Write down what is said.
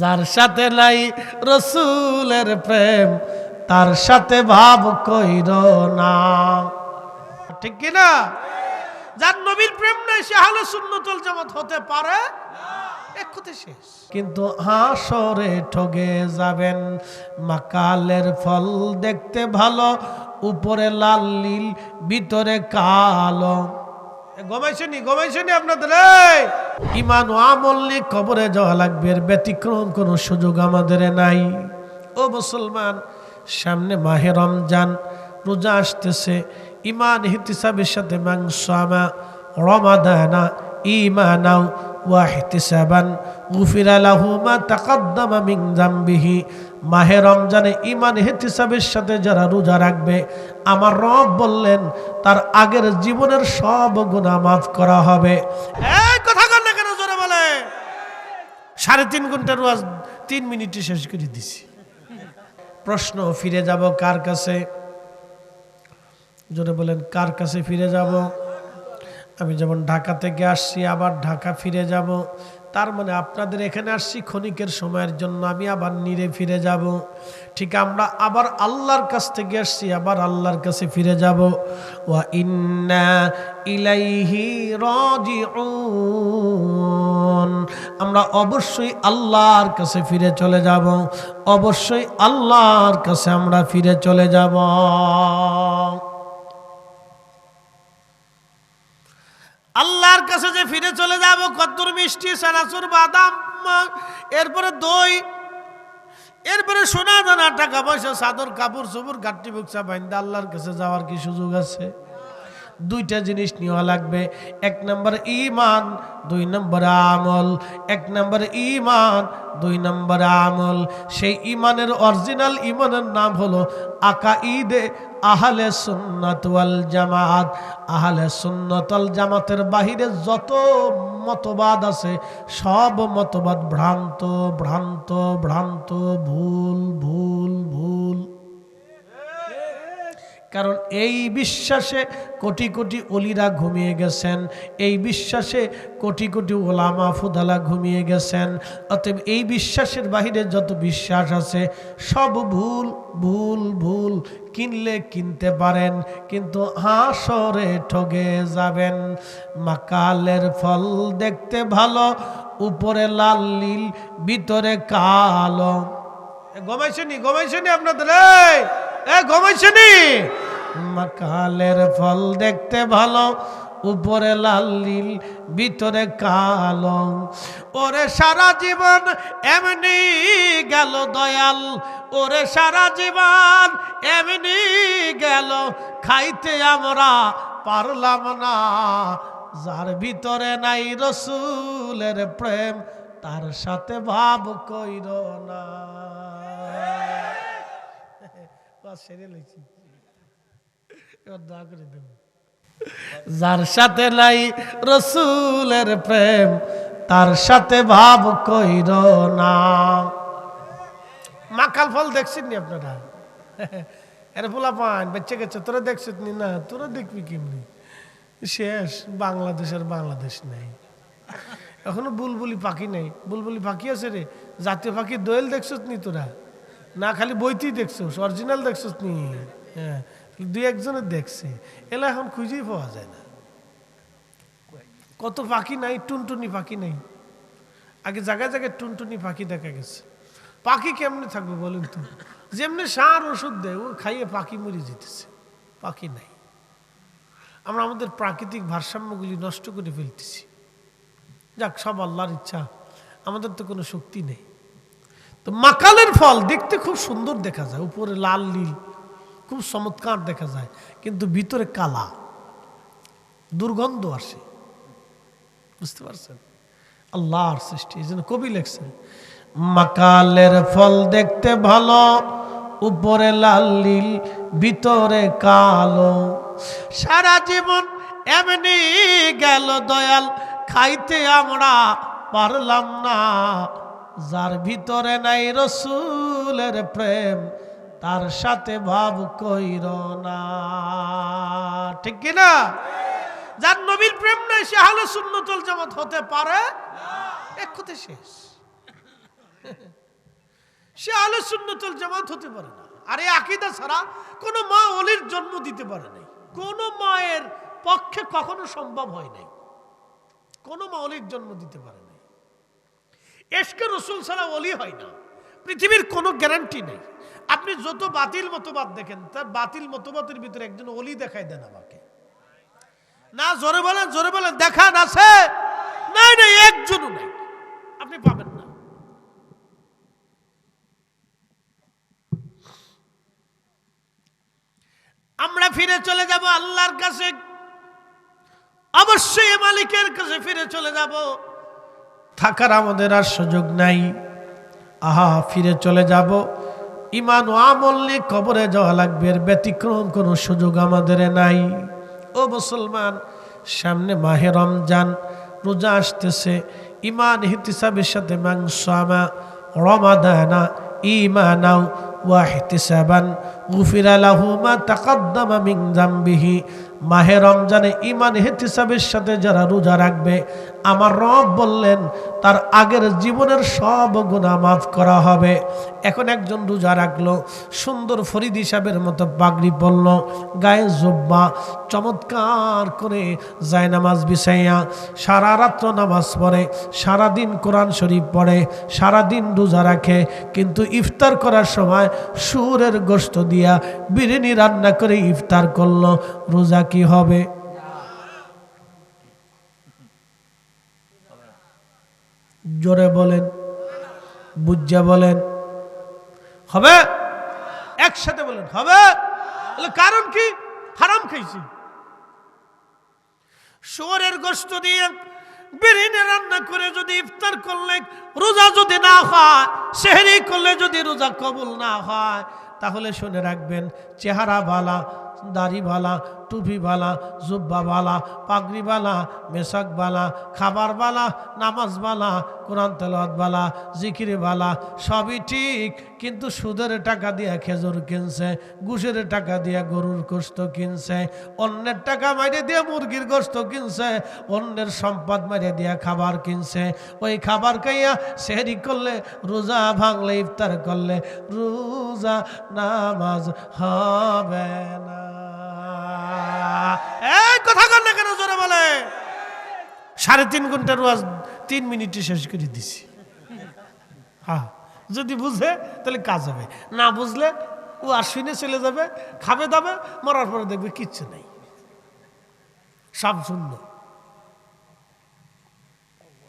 যার সাথে নাই রসুলের প্রেম, তার সাথে ভাব কইর না। ঠিক কি না? যার নবীর প্রেম নাই, সে হালে সুন্নতল জামাত হতে পারে? শেষ। কিন্তু হাসরে ঠগে যাবেন, মাকালের ফল দেখতে ভালো, উপরে লাল নীল, ভিতরে কালো। গমাইছেনি গমাইছেনি আপনাদের? ইমান কোনো সুযোগ নাই সামনে মাহে রমজান, রোজা আসতেছে, ইমান হিতিসাবের সাথে মাংস আমা, রমাদানা ইমানাও ওয়াহতিসাবান গুফিরা লাহু মা তাকাদ্দামা জামবিহি মাহে রমজানে ইমান হেতিসাবের সাথে যারা রোজা রাখবে, আমার রব বললেন, তার আগের জীবনের সব গুনাহ মাফ করা হবে। কথা কেন জোরে বলে। সাড়ে তিন ঘণ্টা রোজ তিন মিনিটে শেষ করে দিছি। প্রশ্ন, ফিরে যাব কার কাছে? জোরে বলেন, কার কাছে ফিরে যাব? আমি যেমন ঢাকা থেকে আসছি, আবার ঢাকা ফিরে যাব। তার মানে আপনাদের এখানে আসছি ক্ষণিকের সময়ের জন্য, আমি আবার নিরে ফিরে যাব। ঠিক আমরা আবার আল্লাহর কাছ থেকে আসছি, আবার আল্লাহর কাছে ফিরে যাব। ওয়া ইন্না ইলাইহি রাজিউন। আমরা অবশ্যই আল্লাহর কাছে ফিরে চলে যাব। অবশ্যই আল্লাহর কাছে আমরা ফিরে চলে যাব। আল্লাহর কাছে যে ফিরে চলে যাব, কদ্দুর, মিষ্টি সানাসুর বাদাম এরপরে দই, এরপরে সোনা দানা টাকা পয়সা চাদর, কাপড়, চোপড় গাঠি বুকসা বাইন্দা, আল্লাহর কাছে যাওয়ার কি সুযোগ আছে? দুইটা জিনিস নেওয়া লাগবে। এক নম্বর ইমান দুই নম্বর আমল। এক নম্বর ইমান দুই নম্বর আমল। সেই ইমানের অরিজিনাল ইমানের নাম হলো আকা ঈদে আহলে সুন্নাত ওয়াল জামাত। আহলে সুন্নাত ওয়াল জামাতের বাহিরে যত মতবাদ আছে, সব মতবাদ ভ্রান্ত ভ্রান্ত ভ্রান্ত, ভুল ভুল ভুল। কারণ এই বিশ্বাসে কোটি কোটি অলিরা ঘুমিয়ে গেছেন, এই বিশ্বাসে কোটি কোটি ওলামা ফুদালা ঘুমিয়ে গেছেন, অতএব এই বিশ্বাসের বাহিরে যত বিশ্বাস আছে, সব ভুল ভুল ভুল কিনলে কিনতে পারেন, কিন্তু হাসরে ঠগে যাবেন। মাকালের ফল দেখতে ভালো, উপরে লাল নীল, ভিতরে কালো। গমাইছেনি গমাইছেনি আপনাদের? এই? মাকালের ফল দেখতে ভালো, উপরে লাল নীল, ভিতরে কালো। ওরে সারা জীবন এমনি গেল দয়াল, ওরে সারা জীবন এমনি গেল। খাইতে আমরা পারলাম না, যার ভিতরে নাই রসুলের প্রেম, তার সাথে ভাব কইর না। সেরে লইছি। যার সাথে নাই রসুলের প্রেম, তার সাথে ভাব কইর না। মাকাল ফল দেখছেন নি আপনারা? এর ফুলা পান বেঁচে গেছে, তোরা দেখছিস নি? না, তোরা দেখবি কেমনি? শেষ, বাংলাদেশের বাংলাদেশ নেই। এখনও বুলবুলি পাখি নেই। বুলবুলি পাখি আছে রে। জাতীয় পাখি দোয়েল দেখছিস নি তোরা? না, খালি বইতেই দেখছোস, অরিজিনাল দেখছোস নি। হ্যাঁ। দুই একজনের দেখছে। এলা এখন খুঁজেই পাওয়া যায় না। কত পাখি নাই, টুনটুনি পাখি নাই। আগে জায়গায় জায়গায় টুনটুনি পাখি দেখা গেছে। পাখি কেমনে থাকবে বলেন তো? যেমনি সার ওষুধ দেয়, ও খাইয়ে পাখি মরে যেতেছে। পাখি নাই। আমরা আমাদের প্রাকৃতিক ভারসাম্যগুলি নষ্ট করে ফেলতেছি। যাক, সব আল্লাহর ইচ্ছা। আমাদের তো কোনো শক্তি নেই। তো মাকালের ফল দেখতে খুব সুন্দর দেখা যায়। উপরে লাল, নীল। খুব চমৎকার দেখা যায়, কিন্তু ভিতরে কালা, দুর্গন্ধ আসে। বুঝতে পারছেন? আল্লাহর সৃষ্টি, এই জন্য কবি লেখছেন, মাকালের ফল দেখতে ভালো, উপরে লাল নীল, ভিতরে কালো। সারা জীবন এমনি গেল দয়াল, খাইতে আমরা পারলাম না। যার ভিতরে নাই রসুলের প্রেম তার সাথে ভাব কইর না। ঠিক কিনা যার নবীর প্রেম নাই, সে হালে সুন্নতল জামাত হতে পারে? এক কথা শেষ। সে আলে সুন্নতল জামাত হতে পারে না। আর এই আকিদা ছাড়া কোনো মা অলির জন্ম দিতে পারে নাই। কোনো মায়ের পক্ষে কখনো সম্ভব হয় নাই। কোনো মা অলির জন্ম দিতে পারে নাই। এসকে রসুল ছাড়া অলি হয় না। পৃথিবীর কোনো গ্যারান্টি নেই। আপনি যত বাতিল মতবাদ দেখেন, তার বাতিল মতবাদের ভিতরে একজন অলি দেখাই দেন আমাকে। না, জোরে বলেন জোরে বলেন, দেখান আছে? নাই নাই, একজনও নাই। আপনি পাবেন না। আমরা ফিরে চলে যাব আল্লাহর কাছে। অবশ্যই মালিকের কাছে ফিরে চলে যাব। থাকার আমাদের আর সুযোগ নাই। আহা, ফিরে চলে যাব। ইমান ও আমল নিয়ে কবরে যাওয়া লাগবে, এর ব্যতিক্রম কোনো সুযোগ আমাদের নাই। ও মুসলমান, সামনে মাহে রমজান, রোজা আসতেছে ইমান হিতিসাবের সাথে মাংসামা, রমাদানা ইমানাও ওয়াহিতিসাবান গুফিরা লাহু মা তাকাদ্দামা মিন জামবিহি মাহে রমজানে ইমান হেতিসাবের সাথে যারা রোজা রাখবে, আমার রব বললেন, তার আগের জীবনের সব গুণা মাফ করা হবে। এখন একজন রোজা রাখল, সুন্দর ফরিদ হিসাবের মতো পাগড়ি পরল, গায়ে জব্বা চমৎকার করে যায় নামাজ বিছাইয়া, সারা রাত্র নামাজ পড়ে, সারাদিন কোরআন শরীফ পড়ে, সারাদিন রোজা রাখে, কিন্তু ইফতার করার সময় সুরের গোস্ত দিয়া বিরিয়ানি রান্না করে ইফতার করল, রোজা কি হবে? জোরে বলেন বুজ্জা বলেন, হবে? একসাথে বলেন, হবে? কারণ কি? হারাম খাইছি। শুয়ারের গোস্ত দিয়ে বিরিয়ানি রান্না করে যদি ইফতার করলে রোজা যদি না হয়, সেহেরি করলে যদি রোজা কবুল না হয়, তাহলে শুনে রাখবেন চেহারা বালা দাড়ি বালা টুপি বালা জুব্বা বালা পাগড়ি বালা মেশাক বালা খাবার বালা নামাজ বালা কোরআন তেলাওয়াত বালা জিকির বালা সবই ঠিক। কিন্তু সুদের টাকা দিয়ে খেজুর কিনছে, ঘুষের টাকা দিয়ে গরুর গোস্ত কিনছে, অন্যের টাকা মাইরে দিয়ে মুরগির গোস্ত কিনছে, অন্যের সম্পদ মাইরে দিয়ে খাবার কিনছে। ওই খাবার খাইয়া সেহরি করলে, রোজা ভাঙলে, ইফতার করলে, রোজা নামাজ হবে না। কথা কর না কেন, জোরে বলে। সাড়ে তিন ঘণ্টার রোয়াজ তিন মিনিটে শেষ করে দিছি। হ্যাঁ যদি বুঝে, তাহলে কাজ হবে। না বুঝলে, ও আর শুনে চলে যাবে, খাবে দাবে, মরার পরে দেখবে কিচ্ছু নেই। সব শূন্য।